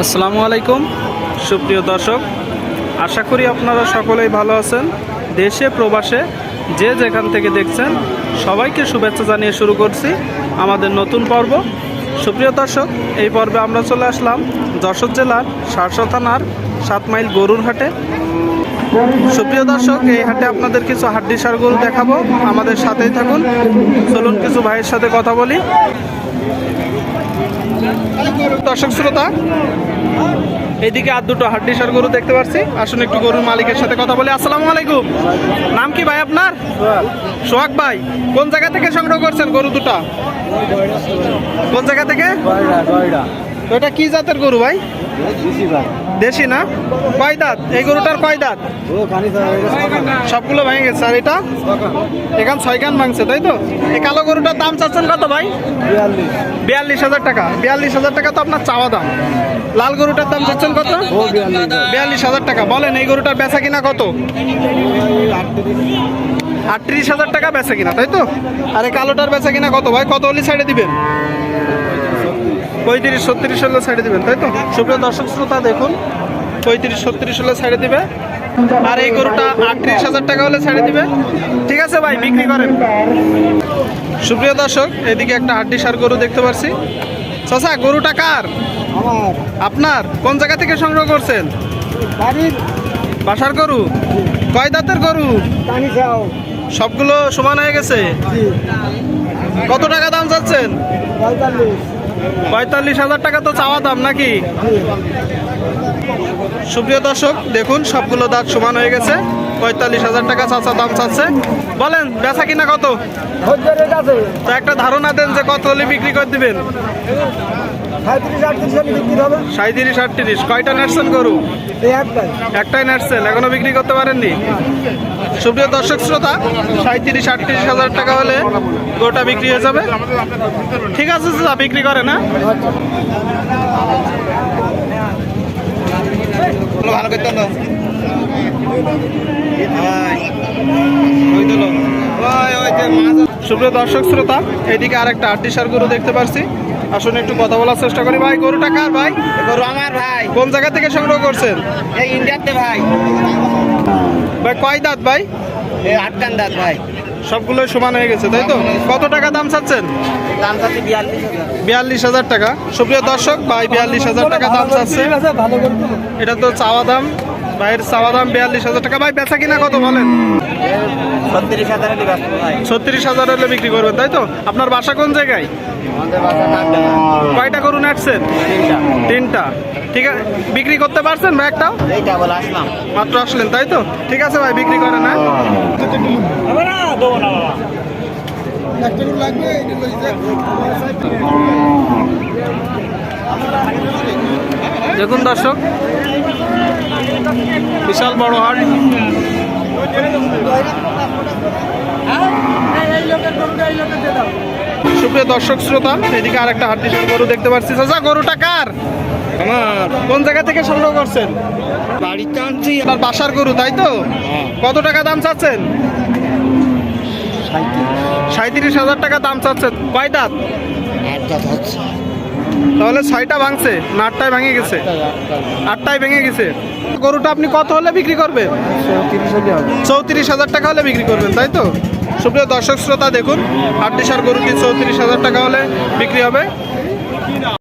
আসসালামু আলাইকুম, সুপ্রিয় দর্শক। আশা করি আপনারা সকলেই ভালো আছেন। দেশে, প্রবাসে যে যেখান থেকে দেখছেন, সবাইকে শুভেচ্ছা জানিয়ে শুরু করছি আমাদের নতুন পর্ব। সুপ্রিয় দর্শক, এই পর্বে আমরা চলে আসলাম যশোর জেলার সারসা থানার সাত মাইল গরুর হাটে। সুপ্রিয় দর্শক, এই হাটে আপনাদের কিছু হাড্ডি সার গরু দেখাবো। আমাদের সাথেই থাকুন। চলুন কিছু ভাইয়ের সাথে কথা বলি। দর্শক শ্রোতা এইদিকে আর দুটো হাড্ডি সার গরু দেখতে পাচ্ছি আসুন একটু গরুর মালিকের সাথে কথা বলি। আসসালামু আলাইকুম। নাম কি ভাই আপনার? সোহাগ ভাই। কোন জায়গা থেকে সংগ্রহ করছেন গরু দুটা? কোন জায়গা থেকে? তো এটা কি জাতের গরু ভাই? দেশি না? কয় দাঁত? এই গরুটার কয় দাঁত? সবগুলো ভেঙে গেছে। আর এটা? এখান ছয় গান ভাঙছে, তাই তো? এই কালো গরুটার দাম চাচ্ছেন কত ভাই? বিয়াল্লিশ হাজার টাকা। বিয়াল্লিশ হাজার টাকা তো আপনার চাওয়া দাম। লাল গরুটার দাম চাচ্ছেন কত? বিয়াল্লিশ হাজার টাকা। বলেন, এই গরুটার বেচা কিনা কত? আটত্রিশ হাজার টাকা বেচা কিনা, তাই তো? আর এই কালোটার বেচা কিনা কত? ভাই, কত হলে ছাড়ে দিবেন? পঁয়ত্রিশ ছত্রিশ হলে ছাড়ে দিবেন তাই তো? সুপ্রিয় দর্শক শ্রোতা দেখুন পঁয়ত্রিশ ছত্রিশ হলে ছাড়ে দিবে। আর এই গরুটা আটত্রিশ হাজার টাকা হলে ছাড়ে দিবে। ঠিক আছে ভাই বিক্রি করেন। সুপ্রিয় দর্শক এদিকে একটা হাড্ডি সার গরু দেখতে পাচ্ছি চাচা গরুটা কার? আপনার? কোন জায়গা থেকে সংগ্রহ করছেন? বাসার গরু? কয় দাঁতের গরু? সবগুলো সমান হয়ে গেছে? কত টাকা দাম চাচ্ছেন? পঁয়তাল্লিশ হাজার টাকা তো চাওয়া দাম নাকি? সুপ্রিয় দর্শক দেখুন সবগুলো দাঁত সমান হয়ে গেছে। পঁয়তাল্লিশ হাজার টাকা চাচা দাম চাচ্ছে। বলেন বেচা কিনা কত? তো একটা ধারণা দেন যে কত হলে বিক্রি করে দিবেন। সাঁত্রিশ আটত্রিশ কয়টা নার্সেন গরু? একটাই। একটাই নার্সেন এখনও বিক্রি করতে পারেননি? সুপ্রিয় দর্শক শ্রোতা সাঁত্রিশ আটত্রিশ হাজার টাকা হলে গোটা বিক্রি হয়ে যাবে। ঠিক আছে চাচা বিক্রি করে না ভালো করতে সুপ্রিয় দর্শক শ্রোতা এদিকে আরেকটা আটটি সার গরু দেখতে পারছি। আসুন একটু কথা বলার চেষ্টা করি। ভাই গরুটা কার ভাই? গরু আমার ভাই। কোন জায়গা থেকে সংগ্রহ করছেন? এই ইন্ডিয়াতে ভাই। ভাই কয় দাঁত ভাই? আটকান দাঁত ভাই। সবগুলো সমান হয়ে গেছে তাই তো? কত টাকা দাম চাচ্ছেন? দাম চাচ্ছি বিয়াল্লিশ হাজার। টাকা। সুপ্রিয় দর্শক ভাই বিয়াল্লিশ হাজার টাকা দাম চাচ্ছে। এটা তো চাওয়া দাম। ভাইয়ের চাওয়া দাম বিয়াল্লিশ হাজার টাকা। ভাই বেচা কিনা কত বলেন? ছত্রিশ হাজার হলে বিক্রি করবেন তাই তো? আপনার বাসা কোন জায়গায়? কয়টা গরু নাটছেন? তিনটা। ঠিক আছে। বিক্রি করতে পারছেন ভাই একটাও? মাত্র আসলেন, তাই তো? ঠিক আছে ভাই, বিক্রি করে না? দেখুন দর্শক, বিশাল বড় হাট। সুপ্রিয় দর্শক শ্রোতা এদিকে আরেকটা হাট দিশার গরু দেখতে পাচ্ছি। চাচা গরুটা কার? আমার। কোন জায়গা থেকে সংগ্রহ করছেন? বাড়িতে আনছি। আপনার বাসার গরু তাই তো? কত টাকা দাম চাচ্ছেন? সাঁত্রিশ হাজার টাকা দাম চাচ্ছেন। কয় দাঁত? তাহলে ছয়টা ভাঙছে না আটটায় ভেঙে গেছে। আটটায় ভেঙে গেছে। গরুটা আপনি কত হলে বিক্রি করবেন? চৌত্রিশ হাজার টাকা হলে বিক্রি করবেন তাই তো? সুপ্রিয় দর্শক শ্রোতা দেখুন আটটি সার গরুটি চৌত্রিশ হাজার টাকা হলে বিক্রি হবে।